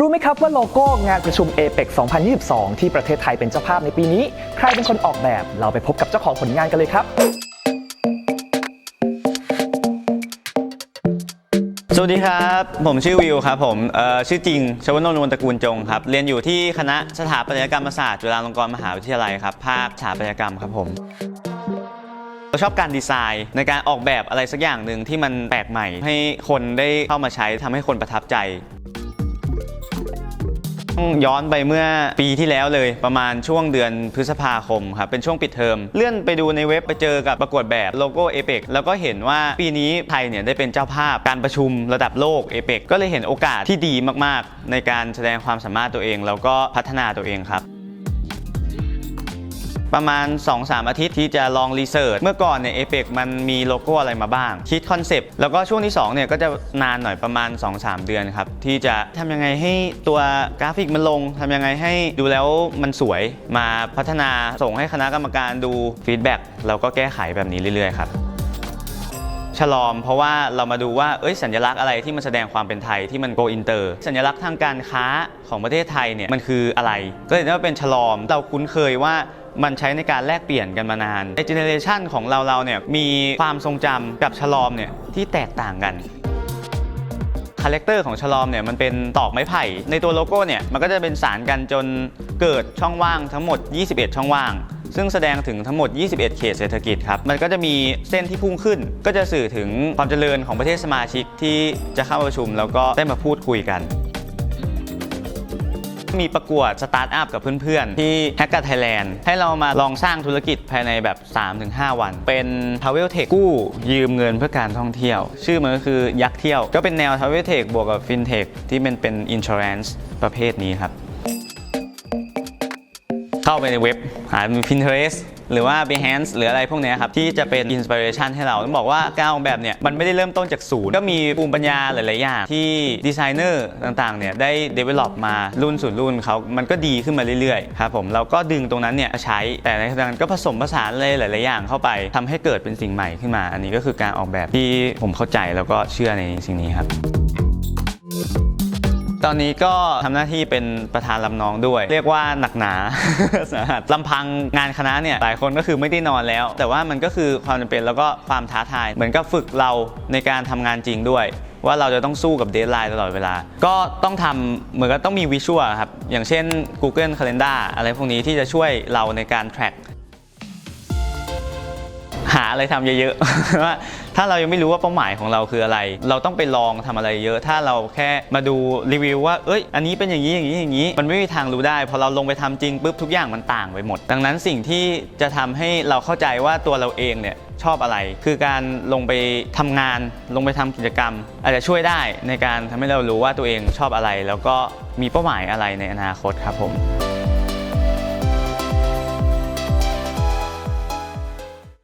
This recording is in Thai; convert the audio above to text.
รู้ไหมครับว่าโลโก้งานประชุม APEC 2022 ที่ประเทศไทยเป็นเจ้าภาพในปีนี้ ใครเป็นคนออกแบบ เราไปพบกับเจ้าของผลงานกันเลยครับ สวัสดีครับ ผมชื่อวิวครับผมเอ่อชื่อจริง ชวนนท์นวลตระกูลจงครับ เรียนอยู่ที่คณะสถาปัตยกรรมศาสตร์จุฬาลงกรณ์มหาวิทยาลัยครับ ภาคสถาปัตยกรรมครับผม เราชอบการดีไซน์ในการออกแบบอะไรสักอย่างหนึ่งที่มันแปลกใหม่ ให้คนได้เข้ามาใช้ทำให้คนประทับใจ ย้อนไปเมื่อปีที่แล้วเลยประมาณช่วงเดือนพฤษภาคมครับเป็นช่วงปิดเทอม เลื่อนไปดูในเว็บไปเจอกับประกวดแบบโลโก้เอเปกแล้วก็เห็นว่าปีนี้ไทยเนี่ยได้เป็นเจ้าภาพการประชุมระดับโลกเอเปกก็เลยเห็นโอกาสที่ดีมากๆ ในการแสดงความสามารถตัวเอง แล้วก็พัฒนาตัวเองครับ ประมาณ 2-3 อาทิตย์ที่จะลองรีเสิร์ชเมื่อก่อนเนี่ยเอเปกมันมีโลโก้อะไรมาบ้าง คิดคอนเซปต์แล้วก็ช่วงที่2เนี่ยก็จะนานหน่อยประมาณ 2-3 เดือนครับ ที่จะทำยังไงให้ตัวกราฟิกมันลงทำยังไงให้ดูแล้วมันสวยมาพัฒนาส่งให้คณะกรรมการดูฟีดแบ็กแล้วก็แก้ไขแบบนี้เรื่อยๆครับฉลอมเพราะว่าเรามาดูว่าเอ้ยสัญลักษณ์อะไรที่มันแสดงความเป็นไทยที่มันโกอินเตอร์สัญลักษณ์ทางการค้าของประเทศไทยเนี่ยมันคืออะไร ก็เห็นว่าเป็นฉลอมเราคุ้นเคยว่า มันใช้ในการแลกเปลี่ยนกันมานานในเจเนเรชันของเราเราเนี่ยมีความทรงจำกับฉลอมเนี่ยที่แตกต่างกันคาแรคเตอร์ของฉลอมเนี่ยมันเป็นตอกไม้ไผ่ ในตัวโลโก้เนี่ยมันก็จะเป็นสารกันจนเกิดช่องว่างทั้งหมด 21 ช่องว่าง ซึ่งแสดงถึงทั้งหมด 21 เขตเศรษฐกิจครับ มันก็จะมีเส้นที่พุ่งขึ้น ก็จะสื่อถึงความเจริญของประเทศสมาชิกที่จะเข้าประชุม แล้วก็ได้มาพูดคุยกัน มีประกวดสตาร์ทอัพกับเพื่อนๆ ที่ h a c k e r Thailand ให้เรามาลองสร้างธุรกิจภายในแบบ 3-5 วัน เป็น Travel Tech กู้ยืมเงินเพื่อการท่องเที่ยว ชื่อมันก็คือยักษ์เที่ยว ก็เป็นแนว Travel Tech บวกกับ FinTech ที่มันเป็น Insurance ประเภทนี้ครับ เข้าไปในเว็บหา Pinterest หรือว่า Behance หรืออะไรพวกนี้ครับ ที่จะเป็นอินสปิเรชันให้เรา ต้องบอกว่าการออกแบบเนี่ย มันไม่ได้เริ่มต้นจากศูนย์ ก็มีภูมิปัญญาหลาย ๆ อย่าง ที่ดีไซเนอร์ต่าง ๆ เนี่ย ได้ develop มารุ่นสู่รุ่นเขา มันก็ดีขึ้นมาเรื่อย ๆ ครับผม เราก็ดึงตรงนั้นเนี่ยมาใช้ แต่ในขณะนั้นก็ผสมผสานเลยหลาย ๆ อย่างเข้าไปทำให้เกิดเป็นสิ่งใหม่ขึ้นมา อันนี้ก็คือการออกแบบที่ผมเข้าใจแล้วก็เชื่อในสิ่งนี้ครับ ตอนนี้ก็ทำหน้าที่เป็นประธานลำน้องด้วย เรียกว่าหนักหนาสาหัสลำพังงานคณะเนี่ยหลายคนก็คือไม่ได้นอนแล้ว แต่ว่ามันก็คือความจำเป็นแล้วก็ความท้าทาย เหมือนกับฝึกเราในการทำงานจริงด้วยว่าเราจะต้องสู้กับเดทไลน์ตลอดเวลา ก็ต้องทำเหมือนกับต้องมีวิชวลครับ อย่างเช่น Google Calendar อะไรพวกนี้ที่จะช่วยเราในการ track หาอะไรทำเยอะๆว่าถ้าเรายังไม่รู้ว่าเป้าหมายของเราคืออะไร เราต้องไปลองทำอะไรเยอะ ถ้าเราแค่มาดูรีวิวว่าเอ้ย อันนี้เป็นอย่างนี้อย่างนี้อย่างนี้ มันไม่มีทางรู้ได้ พอเราลงไปทำจริงปุ๊บทุกอย่างมันต่างไปหมด ดังนั้นสิ่งที่จะทำให้เราเข้าใจว่าตัวเราเองเนี่ยชอบอะไร คือการลงไปทำงาน ลงไปทำกิจกรรม อาจจะช่วยได้ในการทำให้เรารู้ว่าตัวเองชอบอะไร แล้วก็มีเป้าหมายอะไรในอนาคตครับผม